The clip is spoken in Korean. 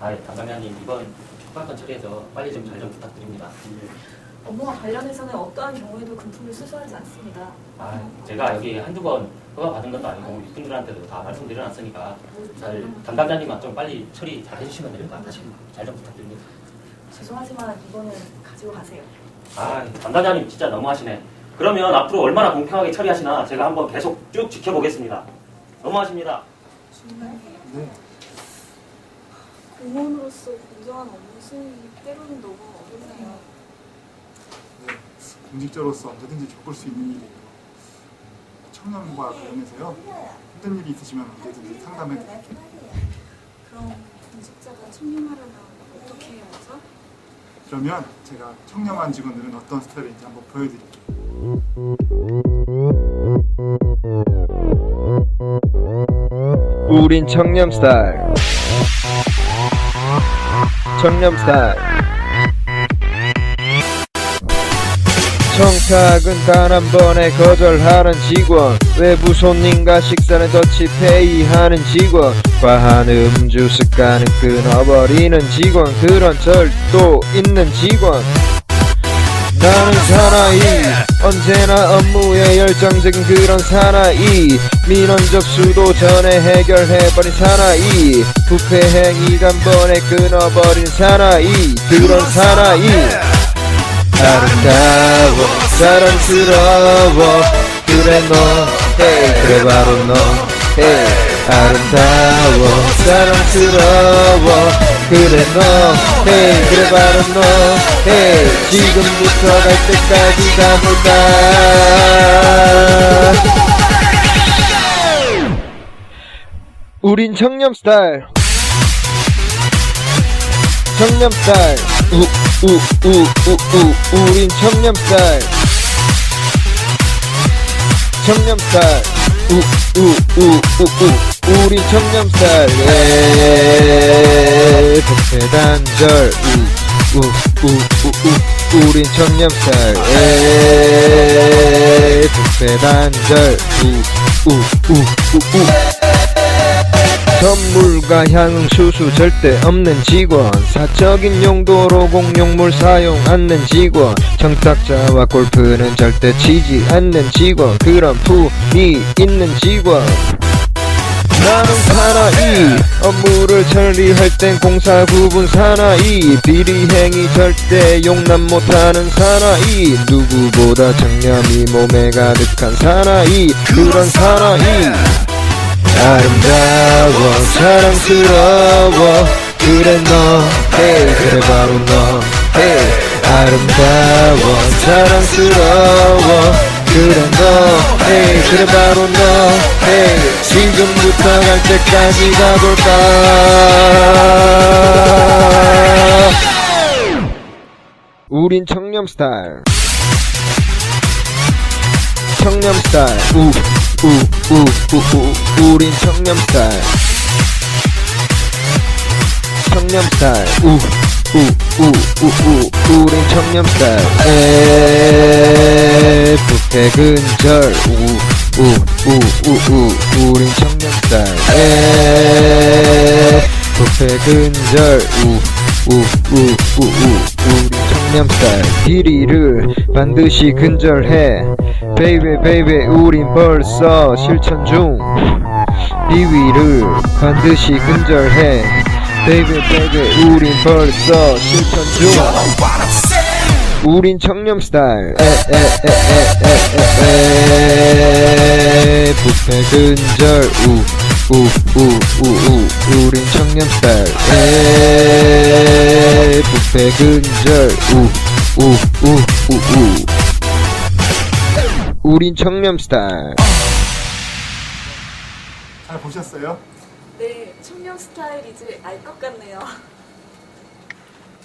아, 담당자님 이번 협박건 처리해서 빨리 좀 잘 좀 부탁드립니다. 업무와 관련해서는 어떠한 경우에도 금품을 수수하지 않습니다. 아, 제가 여기 한두 번 허가 받은 것도 아니고 육분들한테도 다 말씀드려놨으니까 잘 담당자님만 좀 빨리 처리 잘 해주시면 됩니다. 다시 잘 좀 부탁드립니다. 죄송하지만 이거는 가지고 가세요. 아, 담당자님 진짜 너무하시네. 그러면 앞으로 얼마나 공평하게 처리하시나 제가 한번 계속 쭉 지켜보겠습니다. 너무하십니다. 네. 공무원으로서 공정한 업무 수행이 때로는 너무 어렵네요. 네. 공직자로서 언제든지 겪을 수 있는 일이에요. 청년과 관련해서요. 힘든 일이 있으시면 언제든지 상담해 드릴게요. 그럼 공직자가 청렴하려면 어떻게 해야 하죠? 그러면 제가 청렴한 직원들은 어떤 스타일인지 한번 보여드릴게요. 우린 청렴 스타일 청렴 스타일 청탁은 단 한 번에 거절하는 직원. 외부 손님과 식사는 더치페이 하는 직원. 과한 음주 습관은 끊어버리는 직원. 그런 절도 있는 직원 나는 사나이. 언제나 업무에 열정적인 그런 사나이. 민원 접수도 전에 해결해버린 사나이. 부패 행위 단번에 끊어버린 사나이. 그런 사나이. 아름다워 사랑스러워. 그래 너. hey, 그래 바로 너. hey. 아름다워 사랑스러워 그래 너. hey, 그래 바로 너. hey. 지금부터 갈 때까지 가볼까? 우린 청렴 스타일. 청렴 스타일. 우우우우우. 우린 청렴 스타일. 청렴 스타일 우우우우우 우린 청렴 스타일 예 복패단절 우우우우우 우린 청렴 스타일 예 복패단절 우우우우우 선물과 향응 수수 절대 없는 직원. 사적인 용도로 공용물 사용 않는 직원. 청탁자와 골프는 절대 치지 않는 직원. 그런 품이 있는 직원. 나는 사나이. 업무를 처리할 땐 공사 구분 사나이. 비리 행위 절대 용납 못하는 사나이. 누구보다 청렴이 몸에 가득한 사나이. 그런 사나이 아름다워 사랑스러워. 그래 너. 그래 바로 너. 아름다워 사랑스러워. 그래 너. 그래 바로 너. 지금부터 갈 때까지 가볼까? 우린 청렴 스타일 청렴 스타일 우우우우우 우린 청렴 스타일 청렴 스타일 우우우우우 우린 청렴 스타일 에 부패 근절 우우우우우 우린 청렴 스타일 에 부패 근절 우우우우우 우린 청렴 스타일 비리를 반드시 근절해. 베이베 베이베 우린 벌써 실천 중. 비위를 반드시 근절해. 베이베 베이베 우린 벌써 실천 중. 우린 청렴 스타일. 에에에에에에에. 부패 근절. 우 우우우우. 우린 청렴 스타일. 에 부패 근절. 우 우우우우 우린 청렴 스타일 잘 보셨어요? 네, 청렴 스타일이지 알 것 같네요.